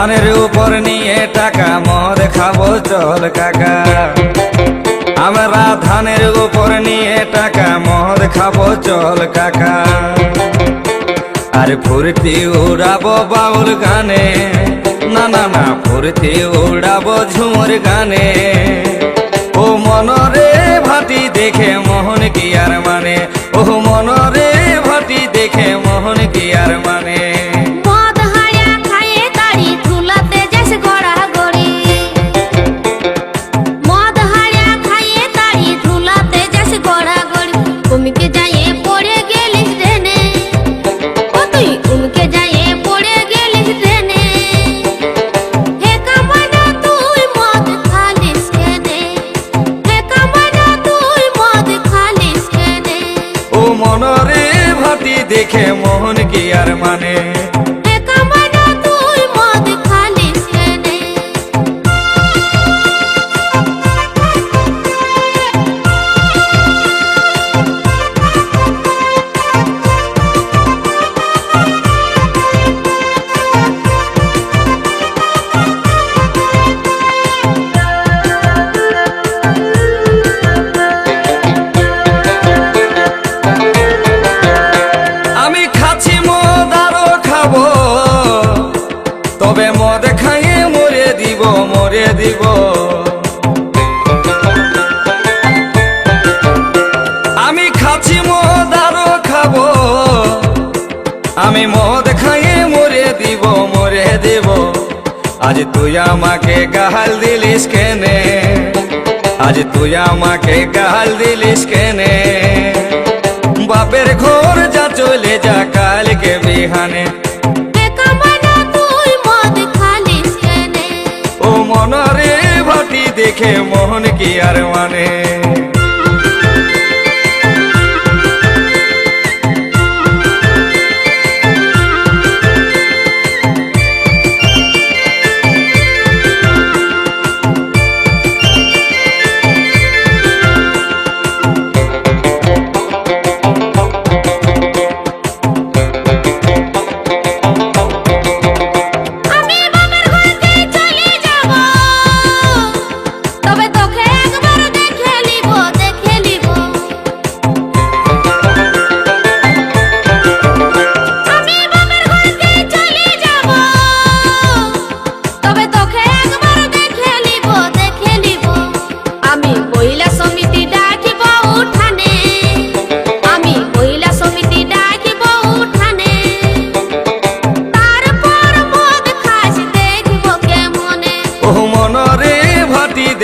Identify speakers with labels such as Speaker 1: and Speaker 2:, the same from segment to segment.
Speaker 1: ধানের উপর নিয়ে টাকা, মদ খাব, চল কাকা। আমরা ধানের উপর নিয়ে টাকা, মদ খাব, চল কাকা। আর ফুর্তি উড়াবো বাউল গানে, না না না, ফুর্তি উড়াবো ঝুমুর গানে। ও মনরে ভাটি দেখে মোহন কি আর মানে? ও মনরে ভাটি দেখে মোহন কি আর দেখে মোহন কি আর মানে দিব। আমি খাচ্ছি মদ আরও খাব। আমি মদ খাইয়ে মরে দিব মরে দিব। আজ তুই আমাকে গাল দিলিস কেনে? আজ তুই আমাকে গাল দিলিস কেনে? বাপের ঘর যা চলে যা, কালকে বিহানে দেখে মোহন কি আর মানে?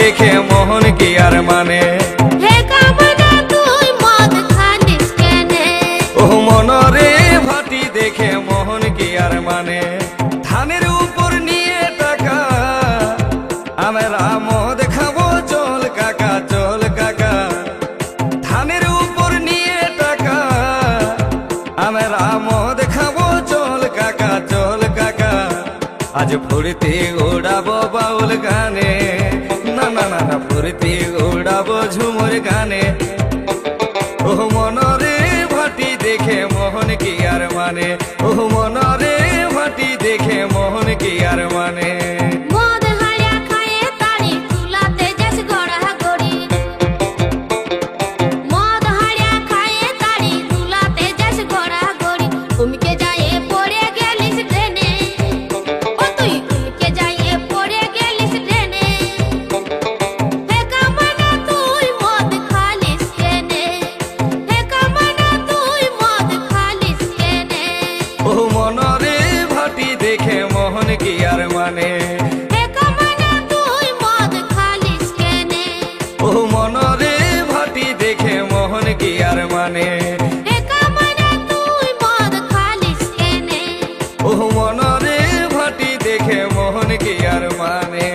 Speaker 2: দেখে
Speaker 1: মোহন কি আর মানে? ও মনরে ভাটি দেখে মোহন কি আর মানে? ধানের উপর নিয়ে টাকা আমরা মদ খাব চল কাকা চল কাকা। ধানের উপর নিয়ে টাকা আমরা মদ খাব চল কাকা চল কাকা। আজ ফুর্তি উড়াবো বাউল গানে না উড়াব উড়াবো ঝুমুর গানে। ও মনরে ভাটি দেখে মোহন কি আর মানে? ও মনরে ভাটি দেখে মোহন কি আর মানে?
Speaker 2: কেনে? ও মনরে ভাটি দেখে মোহন কি আর মানে?
Speaker 1: ও মনরে ভাটি দেখে মোহন কি আর মানে?